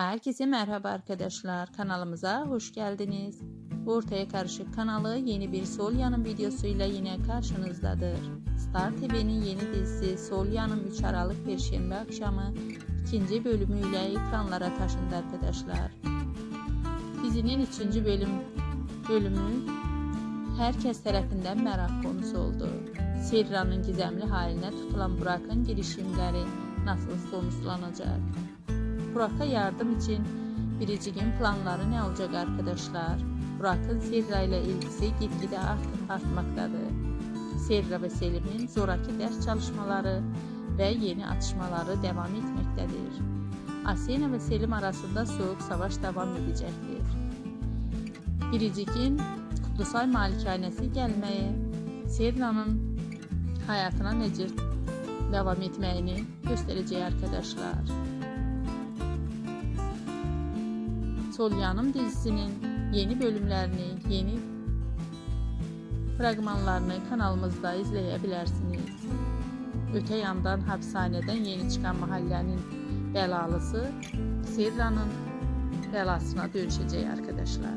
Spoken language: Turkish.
Herkese merhaba arkadaşlar. Kanalımıza hoş geldiniz. Ortaya Karışık kanalı yeni bir Sol Yanım videosuyla yine karşınızdadır. Star TV'nin yeni dizisi Sol Yanım 3 Aralık Perşembe akşamı ikinci bölümüyle ekranlara taşındı arkadaşlar. Dizinin üçüncü bölüm bölümü herkes tarafından merak konusu oldu. Serra'nın gizemli haline tutulan Burak'ın girişimleri nasıl sonuçlanacak? Burak'a yardım için Biricik'in planları ne olacak arkadaşlar? Burak'ın Serra ile ilgisi gitgide art artmaktadır. Serra ve Selim'in zoraki ders çalışmaları ve yeni atışmaları devam etmektedir. Asena ve Selim arasında soğuk savaş devam edecektir. Biricik'in Kutlusay malikanesi gelmeye, Serra'nın hayatına necə devam etməyini göstereceği arkadaşlar. Sol Yanım dizisinin yeni bölümlerini, yeni fragmanlarını kanalımızda izleyebilirsiniz. Öte yandan hapishaneden yeni çıkan mahallenin belalısı Serra'nın belasına dönüşeceği arkadaşlar.